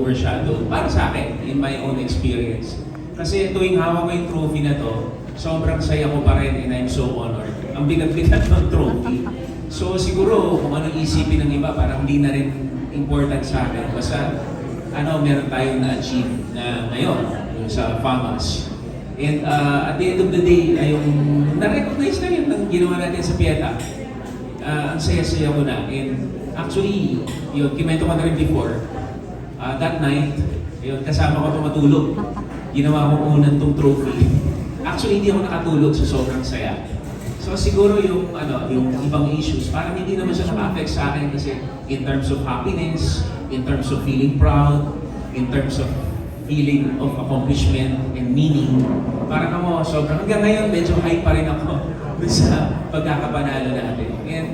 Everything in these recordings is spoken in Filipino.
overshadow para sa akin, in my own experience. Kasi tuwing hawak ko yung trophy na to, sobrang saya ko pa rin and I'm so honored. Ang bigat-bigat ng trophy. So siguro kung anong isipin ng iba, parang hindi na rin important sa akin. Basta ano, meron tayong na-achieve na ngayon sa FAMAS. And uh, at the end of the day, ay yung na-recognize na yun ng ginawa natin sa Pieta. Uh, ang saya-saya ko na. And actually, yun, kimento ko na rin before, that night, yun, kasama ko tumatulog. Ginawa ko unang tong trophy. Actually, hindi ako nakatulog sa sobrang saya. So siguro yung ano, yung ibang issues, parang hindi naman siya naka-affect sa akin kasi in terms of happiness, in terms of feeling proud, in terms of feeling of accomplishment and meaning, parang ako sobrang hanggang ngayon medyo high pa rin ako sa pagkakapanalo natin. And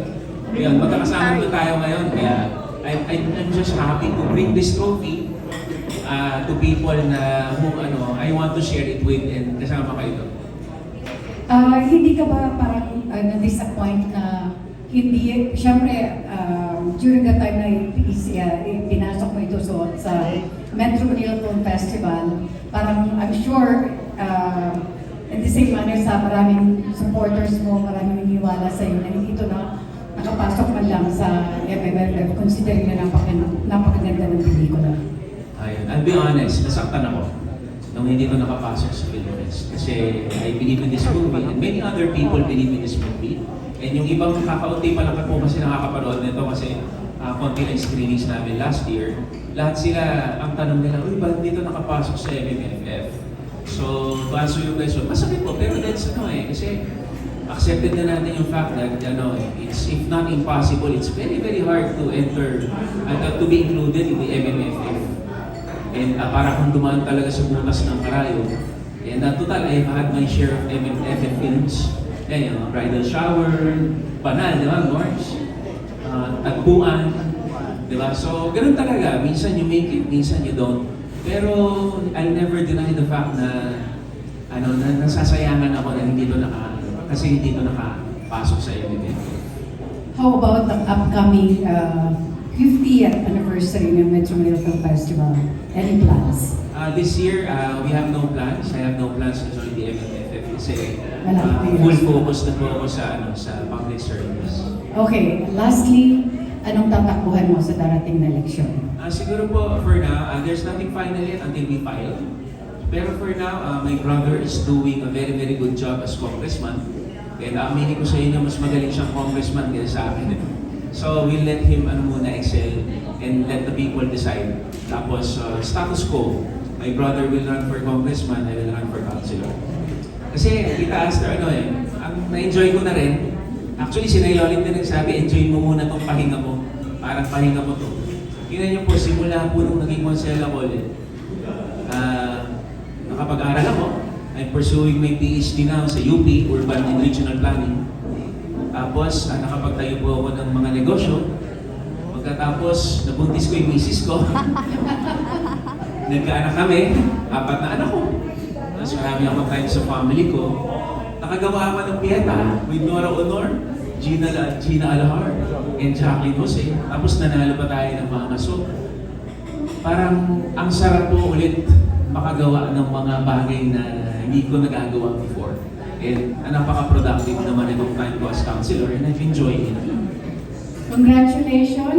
yun, magkakasama doon tayo ngayon kaya I'm, I'm, just happy to bring this trophy uh, to people na who ano, I want to share it with and kasama kayo doon. Ah, hindi ka ba parang ah, na-disappoint na hindi, syempre, ah, during the time na is, uh, pinasok mo ito so, sa Metro Manila Film Festival, parang I'm sure, ah, in the same manner sa maraming supporters mo, maraming niniwala sa iyo na ito na nakapasok man lang sa MMFF, considering na napaka, napakaganda ng pelikula. Ayun. I'll be honest, nasaktan ako nung hindi ko nakapasok sa Philippines. Kasi I believe in this movie and many other people believe in this movie. And yung ibang kakaunti pa lang po kasi nakakapanood nito kasi uh, konti lang screenings namin last year. Lahat sila, ang tanong nila, uy, ba't dito nakapasok sa MMFF? So, to answer your question, masakit po, pero that's ano eh, kasi accepted na natin yung fact that ano, it's if not impossible, it's very very hard to enter at uh, to be included in the MMFF. And uh, para kung dumaan talaga sa butas ng karayo. And uh, total, I've had my share of MMFF films. Yan, yung mga bridal shower, banal, di ba, Norms? Uh, tagpuan, di ba? So, ganun talaga. Minsan you make it, minsan you don't. Pero I'll never deny the fact na ano, na nasasayangan ako na hindi to naka, kasi hindi to nakapasok sa MMFF. How about the upcoming uh, 50th anniversary ng Metro Manila Film Festival? Any plans? Uh, this year, uh, we have no plans. I have no plans to join the MMFF kasi uh, full focus na po ako sa, ano, sa public service. Okay, lastly, anong tatakbuhan mo sa darating na eleksyon? Uh, siguro po, for now, uh, there's nothing final yet until we file. Pero for now, uh, my brother is doing a very, very good job as congressman. And aminin ko sa inyo, mas magaling siyang congressman kaysa sa akin. So we'll let him ano muna excel and let the people decide. Tapos uh, status quo, my brother will run for congressman, I will run for councilor. Kasi kita Aster, ano eh, ang na-enjoy ko na rin, actually si Nayolit din nagsabi, enjoy mo muna tong pahinga mo. Parang pahinga mo to. Tingnan niyo po, simula po nung naging konsel ako ulit, ah, nakapag-aral ako. I'm pursuing my PhD now sa UP, Urban and Regional Planning. Tapos, ah, nakapagtayo po ako ng mga negosyo. Pagkatapos, nabuntis ko yung misis ko. Nagkaanak kami, apat na anak ko. Tapos marami akong time sa family ko. Nakagawa ako ng piyeta with Nora Honor, Gina, Gina Alahar, and Jacqueline Jose. Tapos nanalo pa tayo ng mga so parang ang sarap po ulit makagawa ng mga bagay na hindi ko nagagawa before. And uh, napaka-productive naman itong time ko as counselor and I've enjoyed it. Congratulations!